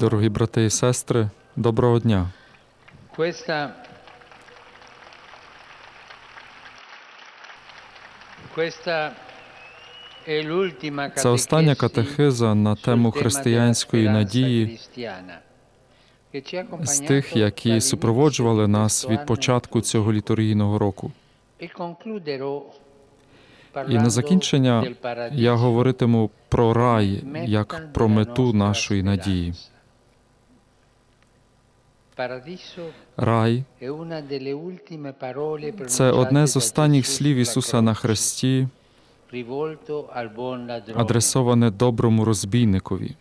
Дорогі брати і сестри, доброго дня. Це остання катехиза на тему християнської надії з тих, які супроводжували нас від початку цього літургійного року. E І на закінчення я говоритиму про рай як про мету нашої надії. Рай це одне з останніх слів Ісуса на ladrone. адресоване доброму розбійникові.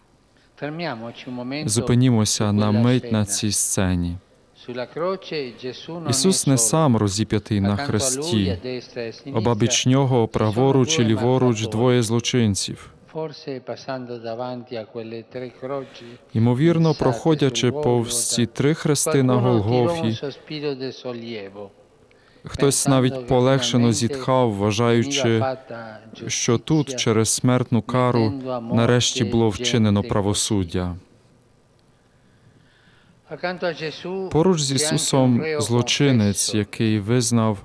Зупинімося на мить на цій сцені. Ісус не сам розіп'ятий на хресті. e Обабіч нього, праворуч і ліворуч, двоє злочинців. Ймовірно, проходячи повз ці три хрести на Голгофі, хтось навіть полегшено зітхав, вважаючи, що тут, через смертну кару, нарешті було вчинено правосуддя. Поруч з Ісусом злочинець, який визнав,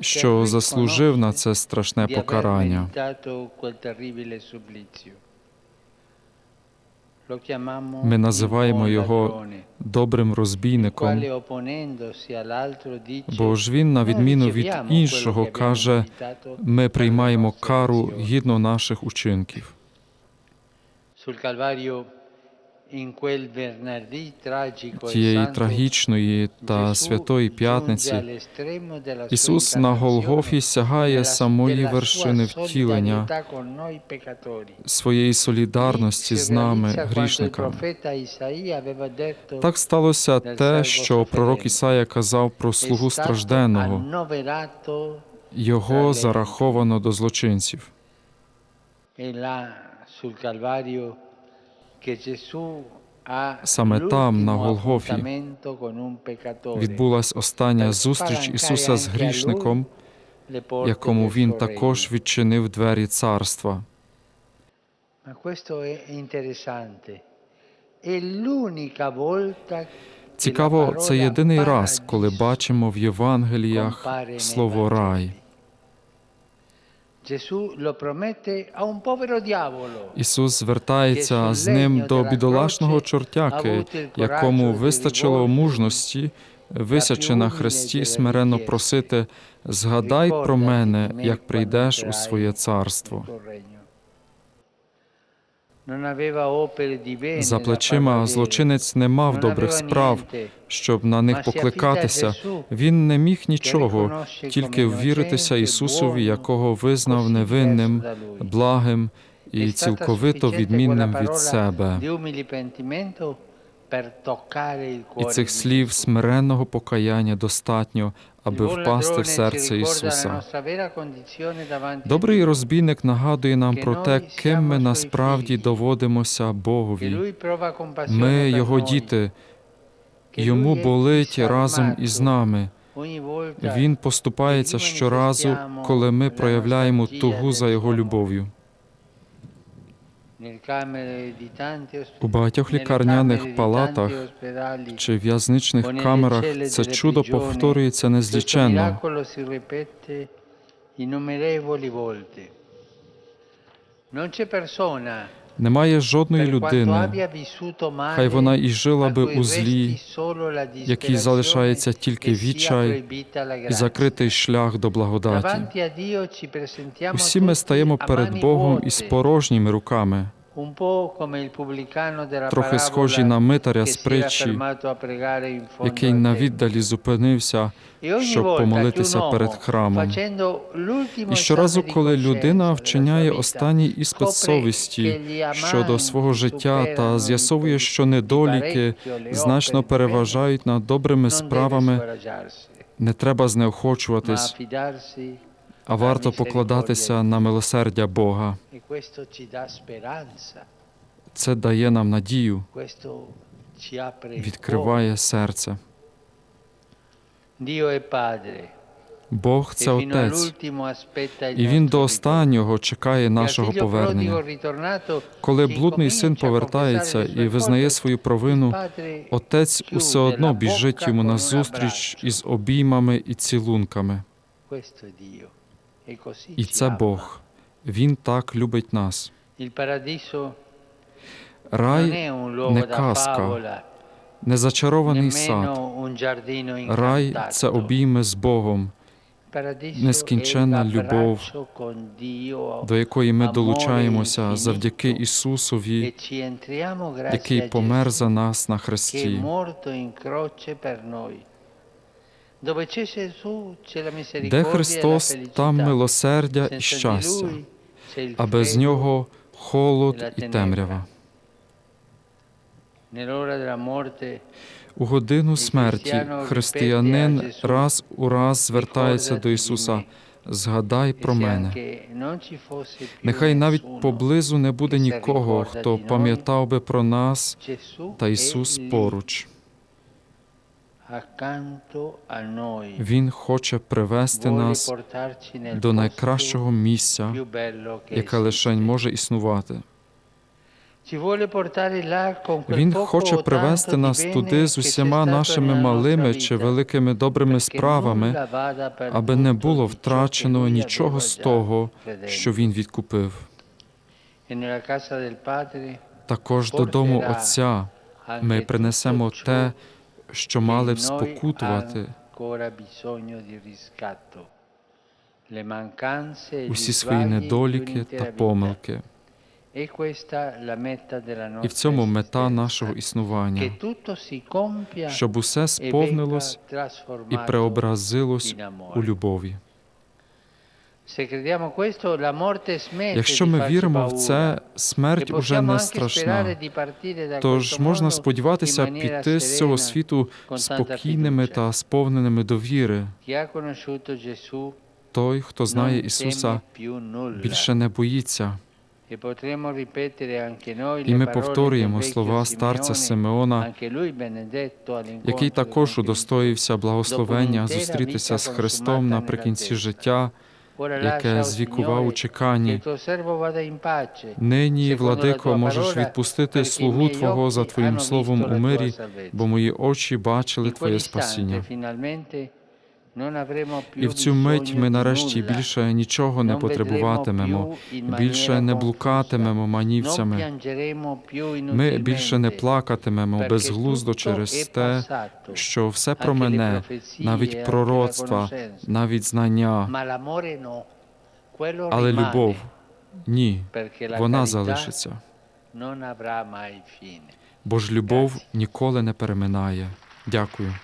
що заслужив на це страшне покарання. Ми називаємо його Добрим розбійником, бо ж він, на відміну від іншого, каже, ми приймаємо кару гідно наших учинків. Тієї трагічної та святої п'ятниці Ісус на Голгофі сягає самої вершини втілення своєї солідарності з нами, грішниками. Так сталося те, що пророк Ісая казав про слугу стражденного, його зараховано до злочинців. Саме там, на Голгофі, Відбулась остання зустріч Ісуса з грішником, якому він також відчинив двері царства. Цікаво, це єдиний раз, коли бачимо в Євангеліях слово рай. Ісус звертається з ним до бідолашного чортяки, якому вистачило мужності, висячи на хресті, смиренно просити згадай про мене, як прийдеш у своє царство. За плечима злочинець не мав добрих справ, щоб на них покликатися. Він не міг нічого, тільки ввіритися Ісусові, якого визнав невинним, благим і цілковито відмінним від себе. І цих слів смиренного покаяння достатньо, аби впасти в серце Ісуса. Добрий розбійник нагадує нам про те, ким ми насправді доводимося Богові. Ми Його діти, йому болить разом із нами. Він поступається щоразу, коли ми проявляємо тугу за його любов'ю. У багатьох лікарняних палатах чи в'язничних камерах це чудо повторюється незліченно. Немає жодної людини, хай вона і жила би у злі, якій залишається тільки відчай і закритий шлях до благодаті. Усі ми стаємо перед Богом із порожніми руками, трохи схожі на митаря з притчі, який на віддалі зупинився, щоб помолитися перед храмом. І щоразу, коли людина вчиняє останній іспит совісті щодо свого життя та з'ясовує, що недоліки значно переважають над добрими справами, не треба знеохочуватись, а варто покладатися на милосердя Бога. Це дає нам надію, відкриває серце. Бог це Отець, і Він до останнього чекає нашого повернення. Коли блудний син повертається і визнає свою провину, Отець усе одно біжить йому назустріч із обіймами і цілунками. E І це. Бог. Він так любить нас. Рай не казка, не зачарований сад. Рай це обійми з Богом, нескінченна любов, до якої ми долучаємося завдяки e Ісусові, який помер за нас на хресті. Де Христос, там милосердя і щастя, а без нього холод і темрява. У годину смерті християнин раз у раз звертається до Ісуса. Згадай про мене. Нехай навіть поблизу не буде нікого, хто пам'ятав би про нас, та Ісус поруч. Він хоче привести нас до найкращого місця, яке лишень може існувати. Він хоче привести нас туди з усіма нашими малими чи великими добрими справами, аби не було втрачено нічого з того, що він відкупив. E Також додому Отця ми принесемо те, що мали б спокутувати, e усі свої недоліки та помилки. E І в цьому мета нашого існування, щоб усе e сповнилось і преобразилось у любові. Якщо ми віримо в це, смерть уже не страшна. Тож можна сподіватися піти з цього світу спокійними та сповненими довіри. Той, хто знає Ісуса, більше не боїться. E І ми повторюємо слова старця Симеона, який також удостоївся благословення зустрітися з Христом наприкінці життя, яке звікував у чеканні. Нині, владико, можеш відпустити слугу Твого за Твоїм словом у мирі, бо мої очі бачили Твоє спасіння. І в цю мить ми нарешті більше нічого не потребуватимемо, більше не блукатимемо манівцями. Ми більше не плакатимемо безглуздо через те, що все про мене, навіть пророцтва, навіть знання, але любов ні, вона залишиться. Бо ж любов ніколи не переминає. Дякую.